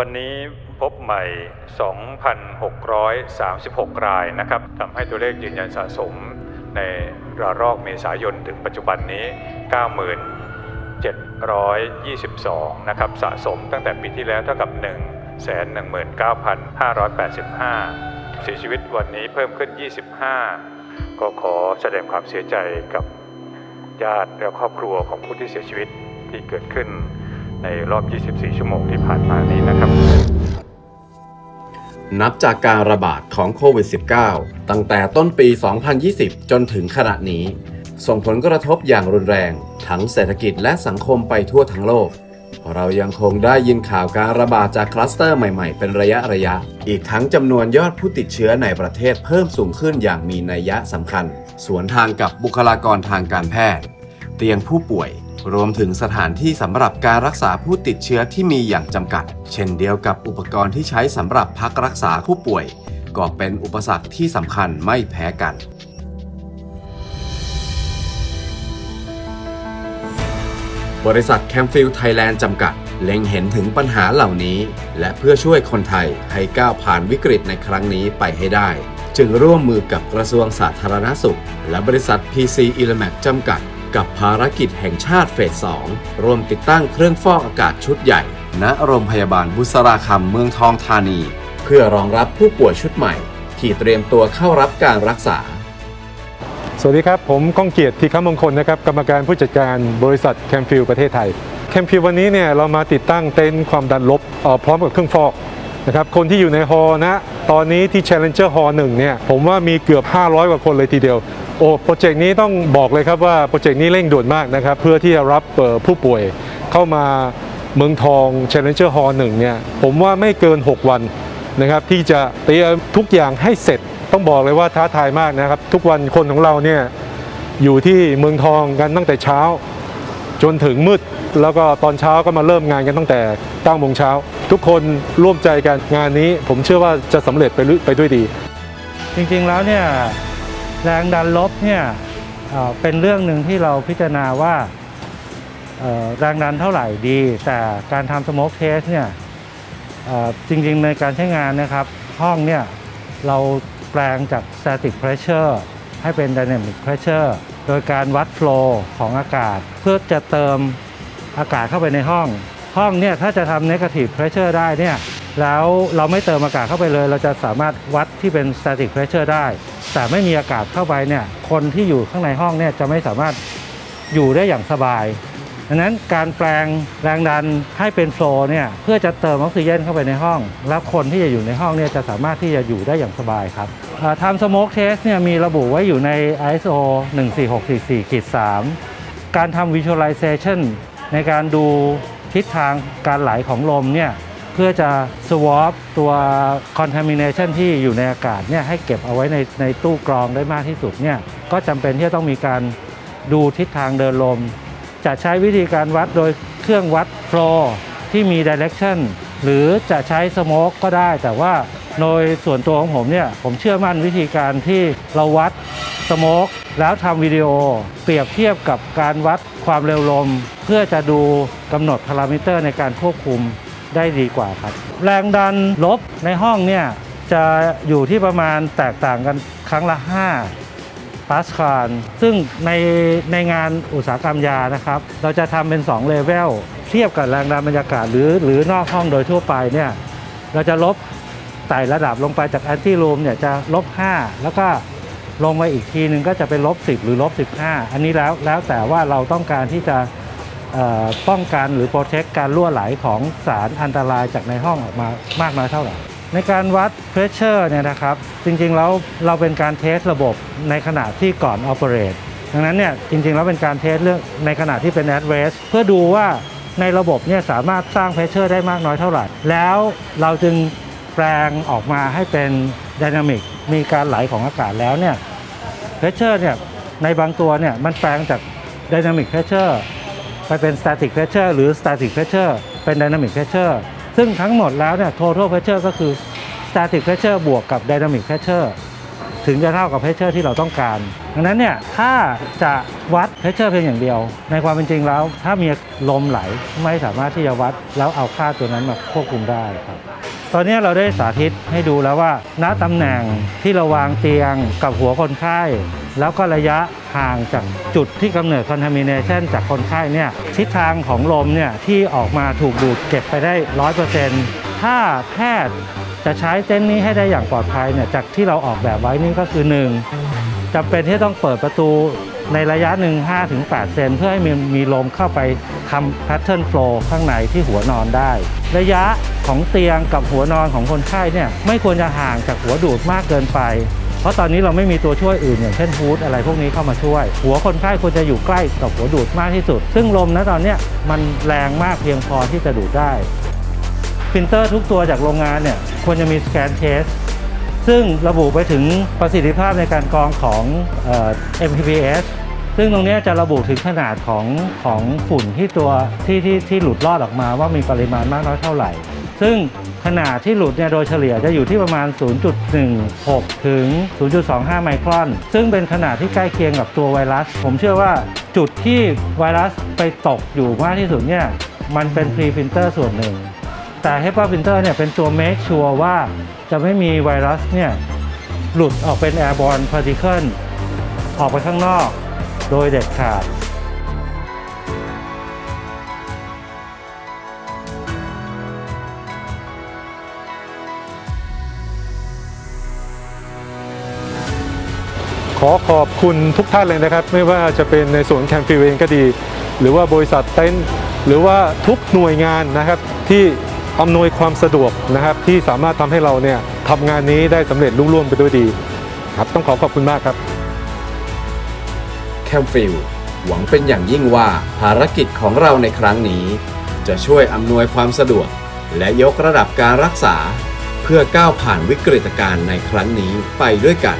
วันนี้พบใหม่ 2,636 รายนะครับทำให้ตัวเลขยืนยันสะสมในระลอกเมษายนถึงปัจจุบันนี้ 9722 นะครับ สะสมตั้งแต่ปีที่แล้วเท่ากับ119,585 เสียชีวิตวันนี้เพิ่มขึ้น 25 ก็ขอแสดงความเสียใจกับญาติและครอบครัวของผู้ที่เสียชีวิตที่เกิดขึ้น ในรอบ 24 ชั่วโมงที่ผ่านมานี้นะครับ นับจากการระบาดของโควิด -19 ตั้งแต่ต้นปี 2020 จนถึงขณะนี้ ส่งผลกระทบอย่างรุนแรง ทั้งเศรษฐกิจและสังคมไปทั่วทั้งโลกเรายังคงได้ยินข่าวการระบาดจากคลัสเตอร์ใหม่ๆ เป็นระยะระยะ อีกทั้งจำนวนยอดผู้ติดเชื้อในประเทศเพิ่มสูงขึ้นอย่างมีนัยยะสำคัญ สวนทางกับบุคลากรทางการแพทย์ เตียงผู้ป่วย รวมถึงสถานที่สำหรับการรักษาผู้ติดเชื้อที่มีอย่างจำกัด เช่นเดียวกับอุปกรณ์ที่ใช้สำหรับพักรักษาผู้ป่วย ก็เป็นอุปสรรคที่สำคัญไม่แพ้กันบริษัทแคมฟิลไทยแลนด์จำกัด เล็งเห็นถึงปัญหาเหล่านี้ และเพื่อช่วยคนไทยให้ก้าวผ่านวิกฤตในครั้งนี้ไปให้ได้ จึงร่วมมือกับกระทรวงสาธารณสุข และบริษัท PC e l e m a c จำกัด กับภารกิจแห่งชาติเฟส 2 รวมติดตั้งเครื่องฟอกอากาศชุดใหญ่ ณ โรงพยาบาลบุษราคำเมืองทองธานี เพื่อรองรับผู้ป่วยชุดใหม่ ที่เตรียมตัวเข้ารับการรักษา สวัสดีครับ ผมก้องเกียรติทีฆมงคลนะครับ กรรมการผู้จัดการบริษัทแคมฟิลประเทศไทย แคมฟิลวันนี้เนี่ยเรามาติดตั้งเต็นท์ความดันลบพร้อมกับเครื่องฟอกนะครับคนที่อยู่ในฮอล์นะ ตอนนี้ที่ Challenger Hall 1เนี่ยผมว่ามีเกือบ 500 กว่าคนเลยทีเดียว โอ้โปรเจกต์นี้ต้องบอกเลยครับว่าโปรเจกต์นี้เร่งด่วนมากนะครับเพื่อที่จะรับผู้ป่วยเข้ามาเมืองทอง Challenger Hall 1เนี่ยผมว่าไม่เกิน 6 วันนะครับที่จะเตรียมทุกอย่างให้เสร็จต้องบอกเลยว่าท้าทายมากนะครับ ทุกวันคนของเราเนี่ยอยู่ที่เมืองทองกันตั้งแต่เช้า จนถึงมืด แล้วก็ตอนเช้าก็มาเริ่มงานกันตั้งแต่9โมงเช้า ทุกคนร่วมใจกันงานนี้ ผมเชื่อว่าจะสำเร็จไปไปด้วยดี จริงๆแล้วเนี่ย แรงดันลบเนี่ยเเป็นเรื่องหนึ่งที่เราพิจารณาว่าแรงดันเท่าไหร่ดี แต่การทำสโมกเทสเนี่ยจริงๆในการใช้งานนะครับห้องเนี่ยเราแปลงจาก static pressure ให้เป็น dynamic pressure โดยการวัด flow ของอากาศ เพื่อจะเติมอากาศเข้าไปในห้อง ห้องเนี่ยถ้าจะทำ negative pressure ได้เนี่ยแล้วเราไม่เติมอากาศเข้าไปเลย เราจะสามารถวัดที่เป็น static pressure ได้ แต่ไม่มีอากาศเข้าไปเนี่ยคนที่อยู่ข้างในห้องเนี่ยจะไม่สามารถอยู่ได้อย่างสบายดังนั้นการแปลงแรงดันให้เป็นโฟล์เนี่ยเพื่อจะเติมออกซิเจนเข้าไปในห้อง แล้วคนที่จะอยู่ในห้องเนี่ยจะสามารถที่จะอยู่ได้อย่างสบายครับทำสโมกเทสเนี่ยมีระบุไว้อยู่ใน ISO 14644-3 การทำ visualization ในการดูทิศทางการไหลของลมเนี่ย เพื่อจะ swap ตัว contamination ที่อยู่ในอากาศเนี่ยให้เก็บเอาไว้ในในตู้กรองได้มากที่สุดเนี่ยก็จำเป็นที่จะต้องมีการดูทิศทางเดินลม จะใช้วิธีการวัดโดยเครื่องวัด flow ที่มี direction หรือจะใช้ smoke ก็ได้ แต่ว่าโดยส่วนตัวของผมเนี่ยผมเชื่อมั่นวิธีการที่เราวัด smoke แล้วทำวิดีโอเปรียบเทียบกับการวัดความเร็วลม เพื่อจะดูกำหนดพารามิเตอร์ในการควบคุม ได้ดีกว่าครับ แรงดันลบในห้องเนี่ยจะอยู่ที่ประมาณแตกต่างกันครั้งละ 5 ปาสคาลซึ่งในในงานอุตสาหกรรมยานะครับ เราจะทำเป็น 2 เลเวล เทียบกับแรงดันบรรยากาศหรือหรือนอกห้องโดยทั่วไปเนี่ยเราจะลบไต่ระดับลงไปจากแอนตี้รูมเนี่ยจะลบ 5 แล้วก็ลงมาอีกทีหนึ่งก็จะเป็นลบ 10 หรือลบ 15 อันนี้แล้วแล้วแต่ว่าเราต้องการที่จะ ป้องกันหรือโปรเทคการรั่วไหลของสารอันตรายจากในห้องออกมามากน้อยเท่าไหร่ในการวัดเพรสเชอร์เนี่ยนะครับ จริงๆแล้วเราเป็นการเทสระบบในขณะที่ก่อน operate ดังนั้นเนี่ยจริงๆแล้วเป็นการเทสเรื่องในขณะที่เป็น at rest เพื่อดูว่าในระบบเนี่ยสามารถสร้างเพรสเชอร์ได้มากน้อยเท่าไหร่ แล้วเราจึงแปลงออกมาให้เป็น dynamic มีการไหลของอากาศแล้วเนี่ยเพรสเชอร์เนี่ยในบางตัวเนี่ยมันแปลงจาก dynamic pressure ไปเป็น static pressure หรือ static pressure เป็น dynamic pressure ซึ่งทั้งหมดแล้วเนี่ย total pressure ก็คือ static pressure บวกกับ dynamic pressure ถึงจะเท่ากับ pressure ที่เราต้องการ ดังนั้นเนี่ย ถ้าจะวัด pressure เพียงอย่างเดียว ในความเป็นจริงแล้ว ถ้ามีลมไหลไม่สามารถที่จะวัดแล้วเอาค่าตัวนั้นมาควบคุมได้ครับ ตอนนี้เราได้สาธิตให้ดูแล้วว่า ณตำแหน่งที่เราวางเตียงกับหัวคนไข้ แล้วก็ระยะห่างจากจุดที่กำเนิด contamination จากคนไข้เนี่ยทิศทางของลมเนี่ยที่ออกมาถูกดูดเก็บไปได้100%ถ้าแพทย์จะใช้เต็นท์นี้ให้ได้อย่างปลอดภัยเนี่ยจากที่เราออกแบบไว้นี่ก็คือ1จำเป็นที่ต้องเปิดประตูในระยะหนึ่ง5-8 เซนเพื่อให้มีมีลมเข้าไปทำ pattern flow ข้างในที่หัวนอนได้ ระยะ ของเตียงกับหัวนอนของคนไข้เนี่ยไม่ควรจะห่างจากหัวดูดมากเกินไป เพราะตอนนี้เราไม่มีตัวช่วยอื่นอย่างเช่นฮูดอะไรพวกนี้เข้ามาช่วย หัวคนไข้ควรจะอยู่ใกล้กับหัวดูดมากที่สุด ซึ่งลมนะตอนนี้มันแรงมากเพียงพอที่จะดูดได้ฟิลเตอร์ทุกตัวจากโรงงานเนี่ยควรจะมีสแกนเทสซึ่งระบุไปถึงประสิทธิภาพในการกรองของเอ่อ MPPS ซึ่งตรงนี้จะระบุถึงขนาดของของฝุ่นที่ตัวที่ที่ที่หลุดรอดออกมาว่ามีปริมาณมากน้อยเท่าไหร่ ซึ่งขนาดที่หลุดเนี่ยโดยเฉลี่ยจะอยู่ที่ประมาณ 0.16 ถึง 0.25 ไมครอน ซึ่งเป็นขนาดที่ใกล้เคียงกับตัวไวรัส ผมเชื่อว่าจุดที่ไวรัสไปตกอยู่มากที่สุดเนี่ยมันเป็นพรีฟิลเตอร์ส่วนหนึ่ง แต่ HEPA filter เนี่ยเป็นตัว make sure ว่าจะไม่มีไวรัสเนี่ยหลุดออกเป็น airborne particle ออกไปข้างนอก โดยเด็ดขาด อขอบคุณทุกท่านเลยนะครับ ไม่ว่าจะเป็นในส่วนแคมฟิวเองก็ดี หรือว่าบริษัทเต็นท์หรือว่าทุกหน่วยงานนะครับที่อำนวยความสะดวกนะครับที่สามารถทำให้เราเนี่ยทำงานนี้ได้สำเร็จรุ่งร่วงไปด้วยดีครับต้องขอขอบคุณมากครับแคมฟิลหวังเป็นอย่างยิ่งว่าภารกิจของเราในครั้งนี้ จะช่วยอำนวยความสะดวก และยกระดับการรักษา เพื่อก้าวผ่านวิกฤตการณ์ในครั้งนี้ไปด้วยกัน